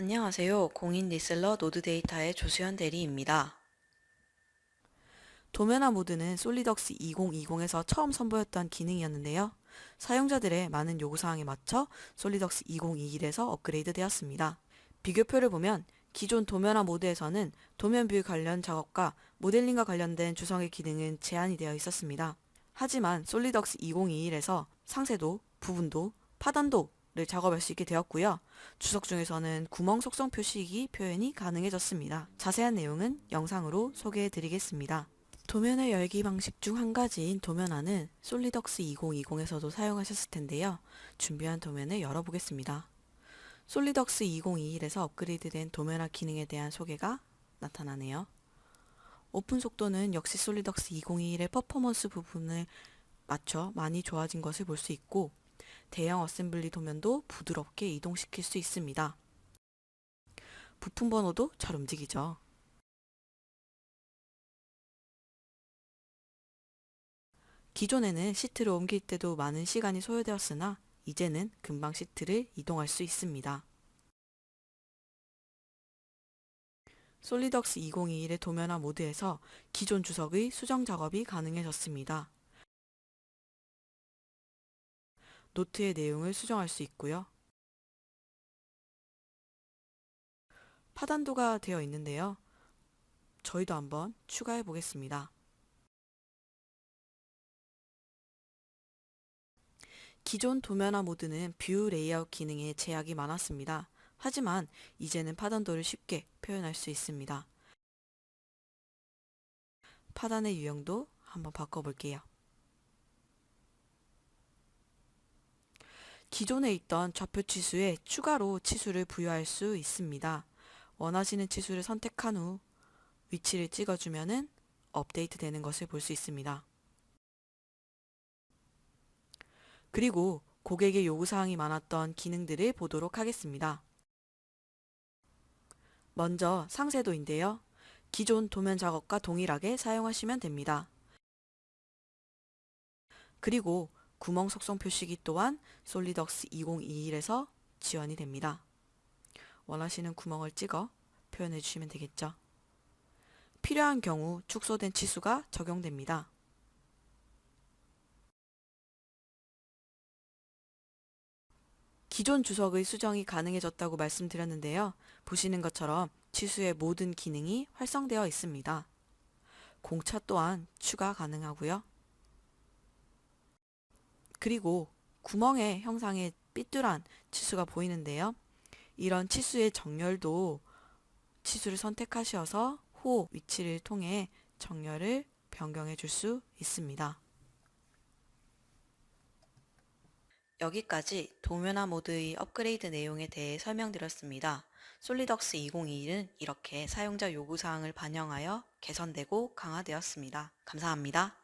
안녕하세요. 공인 리셀러 노드 데이터의 조수현 대리입니다. 도면화 모드는 솔리덕스 2020에서 처음 선보였던 기능이었는데요. 사용자들의 많은 요구사항에 맞춰 솔리덕스 2021에서 업그레이드 되었습니다. 비교표를 보면 기존 도면화 모드에서는 도면 뷰 관련 작업과 모델링과 관련된 주성의 기능은 제한이 되어 있었습니다. 하지만 솔리덕스 2021에서 상세도, 부분도, 파단도 를 작업할 수 있게 되었고요. 주석 중에서는 구멍 속성 표시기 표현이 가능해졌습니다. 자세한 내용은 영상으로 소개해 드리겠습니다. 도면의 열기 방식 중 한 가지인 도면화는 솔리덕스 2020에서도 사용하셨을 텐데요. 준비한 도면을 열어보겠습니다. 솔리덕스 2021에서 업그레이드된 도면화 기능에 대한 소개가 나타나네요. 오픈 속도는 역시 솔리덕스 2021의 퍼포먼스 부분을 맞춰 많이 좋아진 것을 볼 수 있고 대형 어셈블리 도면도 부드럽게 이동시킬 수 있습니다. 부품 번호도 잘 움직이죠. 기존에는 시트를 옮길 때도 많은 시간이 소요되었으나 이제는 금방 시트를 이동할 수 있습니다. 솔리덕스 2021의 도면화 모드에서 기존 주석의 수정 작업이 가능해졌습니다. 노트의 내용을 수정할 수 있고요. 파단도가 되어 있는데요. 저희도 한번 추가해 보겠습니다. 기존 도면화 모드는 뷰 레이아웃 기능에 제약이 많았습니다. 하지만 이제는 파단도를 쉽게 표현할 수 있습니다. 파단의 유형도 한번 바꿔볼게요. 기존에 있던 좌표 치수에 추가로 치수를 부여할 수 있습니다. 원하시는 치수를 선택한 후 위치를 찍어주면은 업데이트 되는 것을 볼 수 있습니다. 그리고 고객의 요구사항이 많았던 기능들을 보도록 하겠습니다. 먼저 상세도인데요. 기존 도면 작업과 동일하게 사용하시면 됩니다. 그리고 구멍 속성 표시기 또한 솔리덕스 2021에서 지원이 됩니다. 원하시는 구멍을 찍어 표현해 주시면 되겠죠. 필요한 경우 축소된 치수가 적용됩니다. 기존 주석의 수정이 가능해졌다고 말씀드렸는데요. 보시는 것처럼 치수의 모든 기능이 활성되어 있습니다. 공차 또한 추가 가능하고요. 그리고 구멍의 형상에 삐뚤한 치수가 보이는데요. 이런 치수의 정렬도 치수를 선택하셔서 호 위치를 통해 정렬을 변경해 줄 수 있습니다. 여기까지 도면화 모드의 업그레이드 내용에 대해 설명드렸습니다. 솔리덕스 2021은 이렇게 사용자 요구사항을 반영하여 개선되고 강화되었습니다. 감사합니다.